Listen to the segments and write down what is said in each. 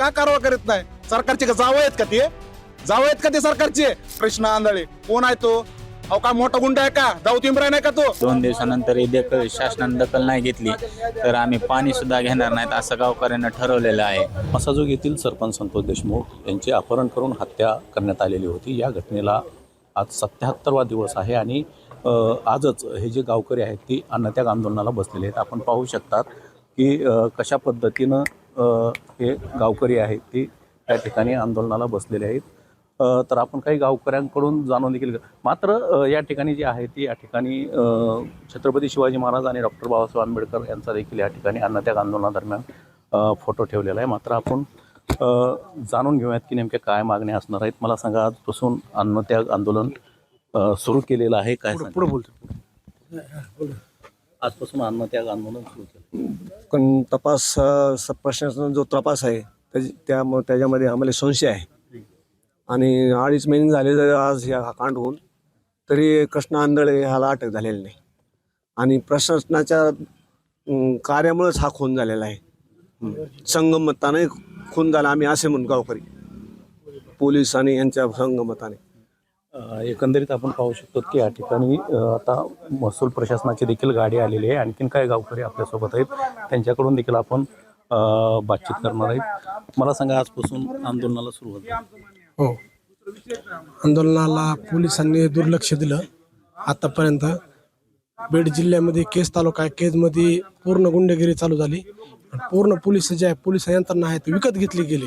का कारवाई करत नाही? सरकारचे का जावं आहेत का ते? जावं आहेत का ते सरकारचे? कृष्ण आंधळे कोण आहे तो? अहो का मोठा गुंड आहे का? दाऊद इम्रान आहे का तो? दोन दिवसानंतर ही दखल शासनाने दखल नाही घेतली तर आम्ही पाणी सुद्धा घेणार नाहीत असं गावकऱ्यांना ठरवलेलं आहे. मसाजोग येथील सरपंच संतोष देशमुख यांची अपहरण करून हत्या करण्यात आलेली होती. या घटनेला आज सत्याहत्तरवा दिवस आहे आणि अ, आजच हे जे गावकरी आहेत ती अन्नत्याग आंदोलनाला बसलेले आहेत. आपण पाहू शकतात की कशा पद्धतीनं हे गावकरी आहेत ती त्या ठिकाणी आंदोलनाला बसलेले आहेत. तर आपण काही गावकऱ्यांकडून जाणून देखील मात्र या ठिकाणी जी आहे ती या ठिकाणी छत्रपती शिवाजी महाराज आणि डॉक्टर बाबासाहेब आंबेडकर यांचा देखील या ठिकाणी अन्नत्याग आंदोलनादरम्यान फोटो ठेवलेला आहे. मात्र आपण जाणून घेऊयात की नेमक्या काय मागण्या असणार आहेत. मला सांगा आजपासून अन्नत्याग आंदोलन सुरू केलेलं आहे. काय पुढे बोलतो. आजपासून अन्नत्याग आंदोलन सुरू केलं. पण तपास अ, स- प्रशासनाचा जो तपास आहे त्याची त्या त्याच्यामध्ये आम्हाला संशय आहे. आणि अडीच महिने झाले जर आज या कांड होऊन तरी कृष्ण आंधळे ह्याला अटक झालेली नाही. आणि प्रशासनाच्या अं, कार्यामुळेच हा खून झालेला आहे. हं. संगमताने खून झाला आम्ही असे म्हणून गावकरी. पोलीस आणि यांच्या संगमताने. एकंदरीत आपण पाहू शकतो की या ठिकाणी आता महसूल प्रशासनाची देखील गाडी आलेली आहे. आणखीन काय गावकरी आपल्यासोबत आहेत. त्यांच्याकडून देखील आपण बातचीत करणार आहेत मला सांगा आजपासून आंदोलनाला सुरुवात झाली. हो. आंदोलनाला पोलिसांनी दुर्लक्ष दिलं. आतापर्यंत बीड जिल्ह्यामध्ये केस तालुका आहे केजमध्ये पूर्ण गुंडगिरी चालू झाली. पूर्ण पोलीस जे आहे पोलीस यंत्रणा आहे ते विकत घेतली गेली.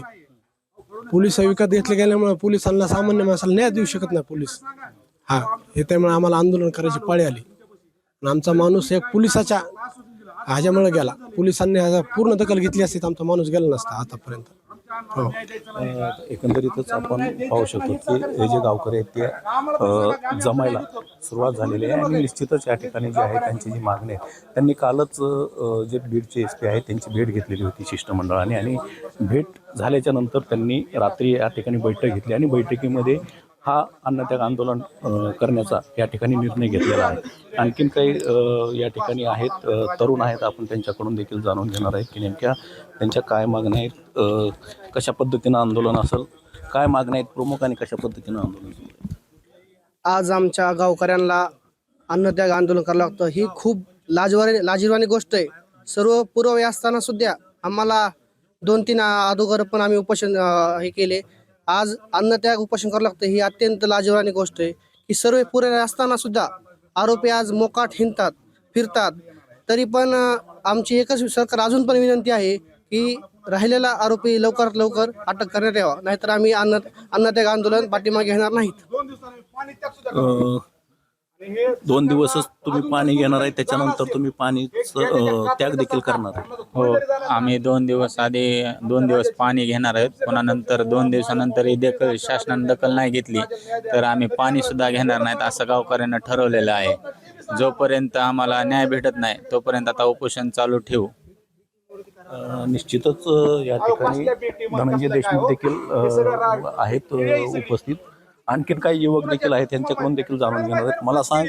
पोलीस विकत घेतले गेल्यामुळे पोलिसांना सामान्य माणसाला न्याय देऊ शकत नाही पोलीस. हा हे त्यामुळे आम्हाला आंदोलन करायची पाळी आली. आणि आमचा माणूस एक पोलिसाच्या ह्याच्यामुळे गेला. पोलिसांनी ह्याचा पूर्ण दखल घेतली असती तर आमचा माणूस गेला नसता आतापर्यंत. हो. एकंदरीतच आपण पाहू शकतो की हे जे गावकरी आहेत ते जमायला सुरुवात झालेली आहे आणि निश्चितच या ठिकाणी जे आहे त्यांची जी मागणी आहे त्यांनी कालच जे बीडचे एस पी आहेत त्यांची भेट घेतलेली होती शिष्टमंडळाने आणि भेट झाल्याच्यानंतर त्यांनी रात्री या ठिकाणी बैठक घेतली आणि बैठकीमध्ये हा अन्नत्याग आंदोलन करण्याचा या ठिकाणी निर्णय घेतलेला आहे. आणखीन काही या ठिकाणी आहेत तरुण आहेत आपण त्यांच्याकडून देखील जाणून घेणार आहेत की नेमक्या त्यांच्या काय मागण्या आहेत कशा पद्धतीनं आंदोलन असेल काय मागण्या आहेत प्रमुख आणि कशा पद्धतीनं आंदोलन आज आमच्या गावकऱ्यांना अन्नत्याग आंदोलन करावं लागतं. ही खूप लाजवारी लाजिरवाणी गोष्ट आहे. सर्व पुरावे असताना सुद्धा आम्हाला दोन तीन अगोदर पण आम्ही उपोषण हे केले. आज अन्नत्याग उपोषण करावं लागतं ही अत्यंत लाजिरवाणी गोष्ट आहे. की सर्व पुरावे असताना सुद्धा आरोपी आज मोकाट हिंडतात फिरतात. तरी पण आमची एकच सरकार अजून पण विनंती आहे की राहिलेला आरोपी लवकरात लवकर अटक करण्यात यावा. नाहीतर आम्ही अन्न अन्नत्याग आंदोलन पाठीमागे घेणार नाहीत. दोन दिवसच तुम्ही पाणी घेणार आहे त्याच्यानंतर तुम्ही पाणी त्याग देखील करणार आहे. हो आम्ही दोन दिवस आधी दोन दिवस पाणी घेणार आहोत. पुन्हा नंतर दोन दिवसानंतर ही दखल शासनाने दखल नाही घेतली तर आम्ही पाणी सुद्धा घेणार नाहीत असं गावकऱ्यांना ठरवलेलं आहे. जोपर्यंत आम्हाला न्याय भेटत नाही तोपर्यंत आता उपोषण चालू ठेवू. निश्चितच या ठिकाणी धनंजय देशमुख देखील आहेत उपस्थित. आणखीन काही युवक देखील आहेत त्यांच्याकडून देखील जाणून घेणार आहेत. मला सांग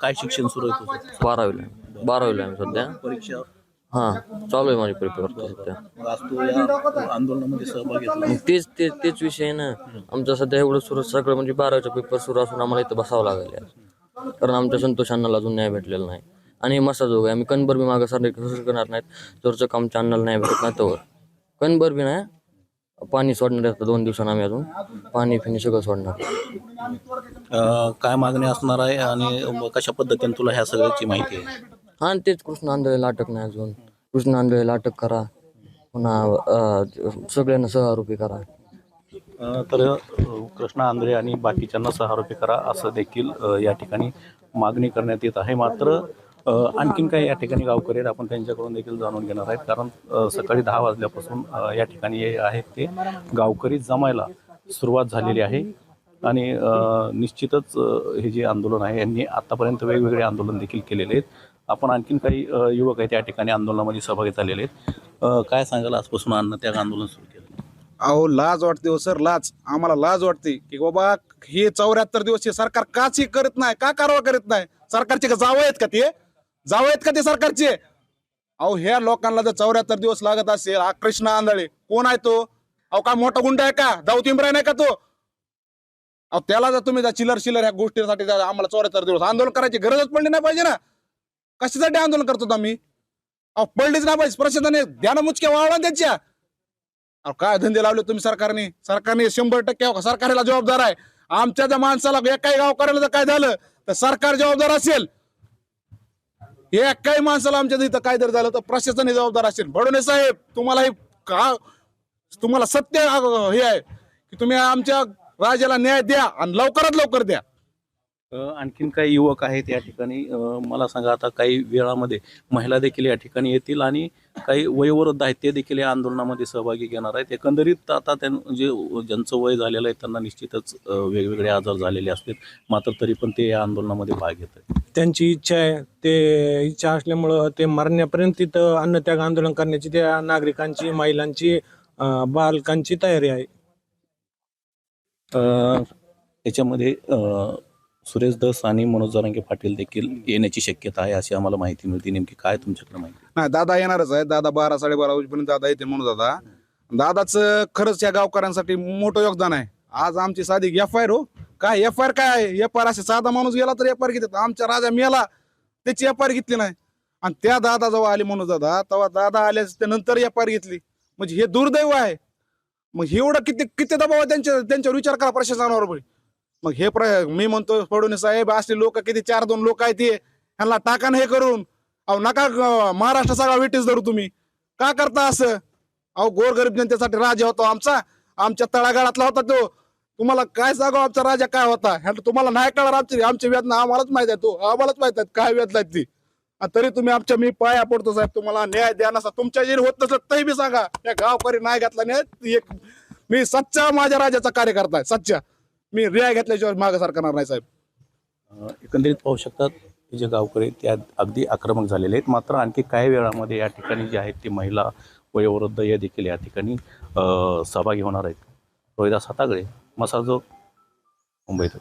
काय शिक्षण सुरू आहे तुझं? बारावीला बारावीला आहे मी सध्या. परीक्षा? हां चालू आहे माझी पेपर सध्या. मग आज तू या आंदोलनामध्ये सहभाग घेतला मग तेच तेच तेच विषय आहे ना. आमचं सध्या एवढं सुरू सगळं म्हणजे बारावीचा पेपर सुरू असून आम्हाला इथं बसावं लागेल. कारण आमच्या संतोष अण्णाला अजून न्याय भेटलेला नाही. आणि मसा जोग आहे आम्ही कणभर बी मागं सर करणार नाहीत. जोरचं काम अन्नाला न्याय भेटत नाही तोवर कणभर बी नाही पाणी सोडणार आहे दोन दिवसांनी आम्ही अजून. पाणी फिनी सगळं सोडणार. अ, काय मागणी असणार आहे आणि कशा पद्धतीने तुला ह्या सगळ्याची माहिती आहे? हा आणि तेच कृष्ण आंधळेला अटक नाही अजून. कृष्ण आंधळेला अटक करा. पुन्हा अं, सगळ्यांना सहआरोपी करा. अ, तर अ, कृष्णा आंध्रे आणि बाकीच्यांना सहारोपी करा असं देखील अ, या ठिकाणी मागणी करण्यात येत आहे. मात्र आणखीन काही या ठिकाणी गावकरी आहेत. आपण त्यांच्याकडून देखील जाणून घेणार आहेत. कारण सकाळी दहा वाजल्यापासून या ठिकाणी हे आहेत ते गावकरी जमायला सुरुवात झालेली आहे. आणि निश्चितच हे जे आंदोलन आहे यांनी आतापर्यंत वेगवेगळे आंदोलन देखील केलेले आहेत. आपण आणखीन काही युवक आहेत त्या ठिकाणी आंदोलनामध्ये सहभागी झालेले आहेत. काय सांगाल आजपासून अन्न त्या आंदोलन सुरू केलं? अहो लाज वाटते हो सर लाज. आम्हाला लाज वाटते की बाबा हे चौऱ्याहत्तर दिवस हे सरकार काच हे करत नाही का कारवाई करत नाही? सरकारचे का जावं आहेत का ते? जावं का ते सरकारचे? अहो ह्या लोकांना जर चौऱ्याहत्तर दिवस लागत असेल हा कृष्ण आंधळे कोण आहे तो? अहो काय मोठा गुंड आहे का? दाऊ इम्रान नाही का तो? अहो त्याला जर तुम्ही जर चिलर शिलर ह्या गोष्टीसाठी जर आम्हाला चौऱ्याहत्तर दिवस आंदोलन करायची गरजच पडली नाही पाहिजे ना. कशासाठी आंदोलन करतो आम्ही? अहो पडलीच नाही पाहिजे प्रशासनाने ध्यानमुचक्या मुचक्या त्यांच्या. अहो काय धंदे लावले तुम्ही सरकारने? सरकारने शंभर टक्के हो सरकारला जबाबदार आहे. आमच्या ज्या माणसाला एकाही गावकऱ्याला जर काय झालं तर सरकार जबाबदार असेल. हे काही माणसाला आमच्या इथं काय जर झालं तर प्रशासन हे जबाबदार असेल. भडोने साहेब तुम्हाला हे का तुम्हाला सत्य हे आहे की तुम्ही आमच्या राजाला न्याय द्या आणि लवकरात लवकर द्या. आणखीन काही युवक आहेत या ठिकाणी. मला सांगा आता काही वेळामध्ये महिला देखील या ठिकाणी येतील आणि काही वयोवृद्ध आहेत ते देखील या आंदोलनामध्ये सहभागी घेणार आहेत. एकंदरीत आता त्यां जे ज्यांचं वय झालेलं आहे त्यांना निश्चितच वेगवेगळे आजार झालेले असतील. मात्र तरी पण ते या आंदोलनामध्ये भाग घेत आहेत. त्यांची इच्छा आहे. ते इच्छा असल्यामुळं ते मरण्यापर्यंत तिथं अन्नत्याग आंदोलन करण्याची त्या नागरिकांची महिलांची बालकांची तयारी आहे. अ, याच्यामध्ये अ, सुरेश दस आणि मनोज जरांगे पाटील देखील येण्याची शक्यता आहे अशी आम्हाला माहिती मिळते. नेमकी काय तुमच्याकडे माहिती नाही दादा येणारच आहे दादा बारा साडेबारा वाजेपर्यंत दादा येते म्हणून दादा. दादाचं खरंच या गावकऱ्यांसाठी मोठं योगदान आहे. आज आमची साधी एफ आय आर हो. काय एफ आय आर काय आहे? एफ आय आर असे साधा माणूस गेला तर एफ आय आर घेतात. आमच्या राजा मेला त्याची एफ आय आर घेतली नाही. आणि त्या दादा जेव्हा आले म्हणून दादा तेव्हा दादा आल्यास नंतर एफ आय आर घेतली. म्हणजे हे दुर्दैव आहे. मग एवढं किती किती दबाव आहे त्यांच्या त्यांच्यावर विचार करा प्रशासनावर. बी. मग हे प्र मी म्हणतो फडणवीस साहेब असले लोक किती चार दोन लोक आहेत ते ह्यांना टाका हे करून अहो नका महाराष्ट्र सगळा वेटीस धरू तुम्ही. का करता असं? अहो गोरगरीब जनतेसाठी राजा होतो आमचा. आमच्या तळागाळातला होता तो. तुम्हाला काय सांगू आमचा राजा काय होता? ह्याला तुम्हाला नाही कळणार आमची आमची वेदना आम्हालाच माहीत आहे तो. आम्हालाच माहीत आहे काय वेदना आहेत ती. तरी तुम्ही आमच्या मी पाया पडतो साहेब तुम्हाला न्याय द्या नसा तुमच्या जरी होत नसलं तरी बी सांगा. या गावकरी नाही घातला न्याय. एक मी सच्चा माझ्या राजाचा कार्यकर्ता आहे सच्चा. मी रिया घेतल्याशिवाय मागासार करणार नाही साहेब. अ, एकंदरीत पाहू शकतात हे जे गावकरी आहेत ते अग- अगदी आक्रमक झालेले आहेत. मात्र आणखी काही वेळामध्ये या ठिकाणी जे आहेत ते महिला वयोवृद्ध या देखील या ठिकाणी अ, सहभागी होणार आहेत. रोहिदास हातागळे मसाजो मुंबईत